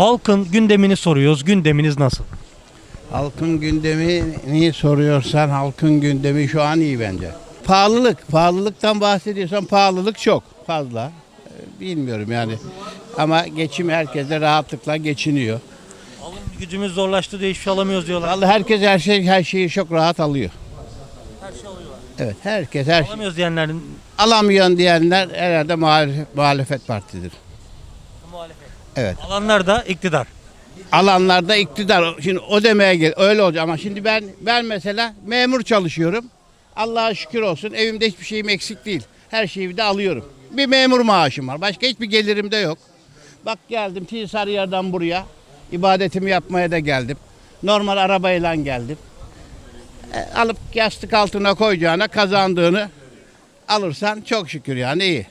Halkın gündemini soruyoruz. Gündeminiz nasıl? Halkın gündemini soruyorsan halkın gündemi şu an iyi bence. Pahalılık, pahalılıktan bahsediyorsan pahalılık çok fazla. Bilmiyorum yani. Ama geçim herkese rahatlıkla geçiniyor. Alım gücümüz zorlaştı diye hiçbir şey alamıyoruz diyorlar. Vallahi herkes her şey her şeyi çok rahat alıyor. Her şey alıyorlar. Evet, herkes her şey. Alamıyoruz diyenlerin Alamıyorsun diyenler herhalde muhalefet, muhalefet partidir. Evet. Alanlar da iktidar. alanlarda iktidar. Şimdi o demeye gel öyle olacak ama şimdi ben ben mesela memur çalışıyorum. Allah'a şükür olsun evimde hiçbir şeyim eksik değil. Her şeyi de alıyorum. Bir memur maaşım var. Başka hiçbir gelirim de yok. Bak geldim Sarıyer'den buraya. ibadetimi yapmaya da geldim. Normal arabayla geldim. E, alıp yastık altına koyacağına kazandığını alırsan çok şükür yani iyi.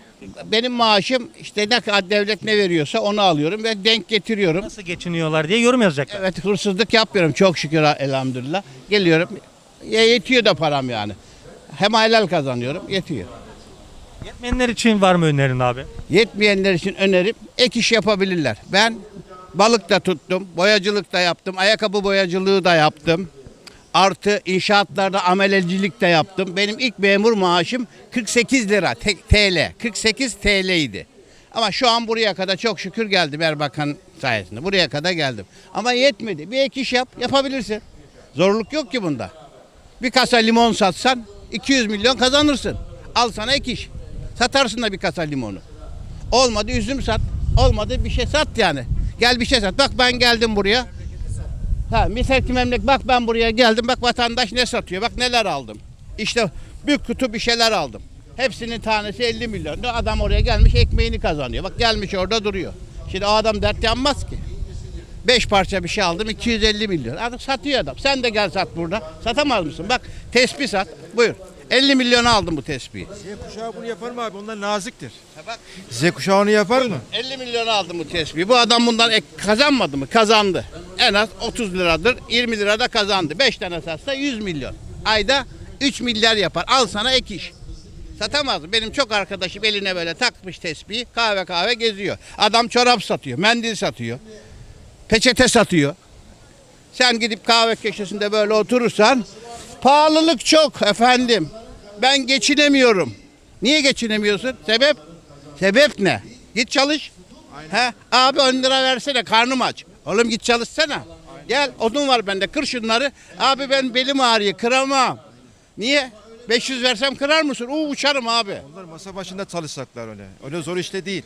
Benim maaşım işte ne kadar devlet ne veriyorsa onu alıyorum ve denk getiriyorum. Nasıl geçiniyorlar diye yorum yazacaklar. Evet hırsızlık yapmıyorum çok şükür elhamdülillah. Geliyorum ya yetiyor da param yani. Hem helal kazanıyorum yetiyor. Yetmeyenler için var mı önerin abi? Yetmeyenler için önerim ek iş yapabilirler. Ben balık da tuttum, boyacılık da yaptım, ayakkabı boyacılığı da yaptım. Artı inşaatlarda amelecilik de yaptım. Benim ilk memur maaşım 48 lira TL. 48 TL idi. Ama şu an buraya kadar çok şükür geldim Erbakan sayesinde. Buraya kadar geldim. Ama yetmedi. Bir ek iş yap, yapabilirsin. Zorluk yok ki bunda. Bir kasa limon satsan 200 milyon kazanırsın. Al sana ek iş. Satarsın da bir kasa limonu. Olmadı üzüm sat. Olmadı bir şey sat yani. Gel bir şey sat. Bak ben geldim buraya. Ha misal ki memleket bak ben buraya geldim. Bak vatandaş ne satıyor. Bak neler aldım. İşte bir kutu bir şeyler aldım. Hepsinin tanesi 50 milyon. Adam oraya gelmiş ekmeğini kazanıyor. Bak gelmiş orada duruyor. Şimdi o adam dert yanmaz ki. 5 parça bir şey aldım 250 milyon. Adam satıyor adam. Sen de gel sat burada. Satamaz mısın? Bak tespih sat. Buyur. 50 milyona aldım bu tespihi. Z kuşağı bunu yapar mı abi? Onlar naziktir. Ha bak Z kuşağı onu yapar mı? 50 milyona aldım bu tespihi. Bu adam bundan ek kazanmadı mı? Kazandı. En az 30 liradır. 20 lira da kazandı. 5 tane satsa 100 milyon. Ayda 3 milyar yapar. Al sana ek iş. Satamaz. Benim çok arkadaşım eline böyle takmış tespihi kahve kahve geziyor. Adam çorap satıyor, mendil satıyor. Peçete satıyor. Sen gidip kahve köşesinde böyle oturursan pahalılık çok efendim. Ben geçinemiyorum. Niye geçinemiyorsun? Sebep? Sebep ne? Git çalış. He? Abi 10 lira versene karnım aç. Oğlum git çalışsana. Gel odun var bende kır şunları. Abi ben belim ağrıyor kıramam. Niye? 500 versem kırar mısın? Uuu uçarım abi. Onlar masa başında çalışacaklar öyle. Öyle zor işte değil.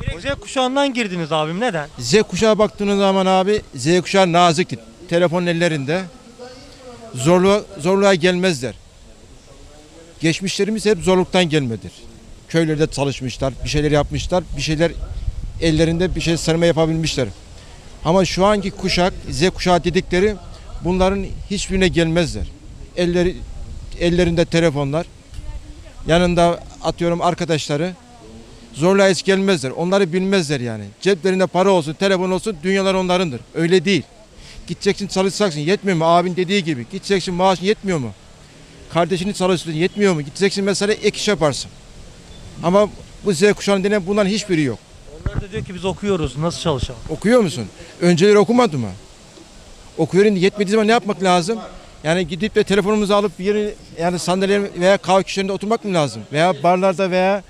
Direkt Z kuşağından girdiniz abim neden? Z kuşağı baktığınız zaman abi Z kuşağı naziktir. Telefon ellerinde. Zorluğa, zorluğa gelmezler. Geçmişlerimiz hep zorluktan gelmedir. Köylerde çalışmışlar, bir şeyler yapmışlar, bir şeyler ellerinde bir şey sarma yapabilmişler. Ama şu anki kuşak, Z kuşağı dedikleri bunların hiçbirine gelmezler. Elleri ellerinde telefonlar, yanında atıyorum arkadaşları zorla hiç gelmezler. Onları bilmezler yani. Ceplerinde para olsun, telefon olsun dünyalar onlarındır. Öyle değil. Gideceksin çalışacaksın. Yetmiyor mu? Abin dediği gibi. Gideceksin maaşın yetmiyor mu? Kardeşini çalıştırıyorsun yetmiyor mu? Gideceksin mesela ek iş yaparsın. Ama bu Z kuşağının denen bunların hiçbiri yok. Onlar da diyor ki biz okuyoruz nasıl çalışalım? Okuyor musun? Önceleri okumadı mı? Okuyorum yetmediği zaman ne yapmak lazım? Yani gidip de telefonumuzu alıp bir yere yani sandalye veya kahve köşelerinde oturmak mı lazım? Veya barlarda veya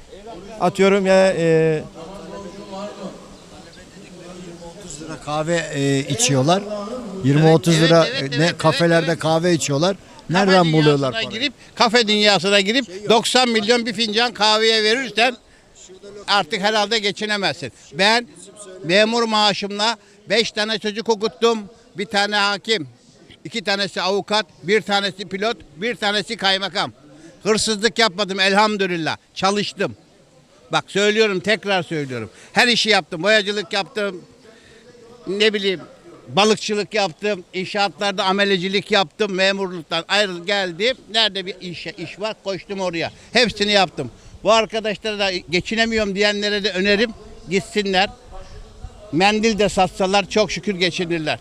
atıyorum ya e, lira kahve e, içiyorlar. 20-30 Evet, lira evet, e, evet, ne evet, kafelerde evet. kahve içiyorlar. Kafe Nereden buluyorlar dünyasına parayı? girip kafe dünyasına girip 90 milyon bir fincan kahveye verirsen artık herhalde geçinemezsin. Ben memur maaşımla 5 tane çocuk okuttum. Bir tane hakim, iki tanesi avukat, bir tanesi pilot, bir tanesi kaymakam. Hırsızlık yapmadım elhamdülillah. Çalıştım. Bak söylüyorum tekrar söylüyorum. Her işi yaptım. Boyacılık yaptım. Ne bileyim balıkçılık yaptım. inşaatlarda amelecilik yaptım. Memurluktan ayrıl geldim. Nerede bir iş, iş var koştum oraya. Hepsini yaptım. Bu arkadaşlara da geçinemiyorum diyenlere de önerim gitsinler. Mendil de satsalar çok şükür geçinirler.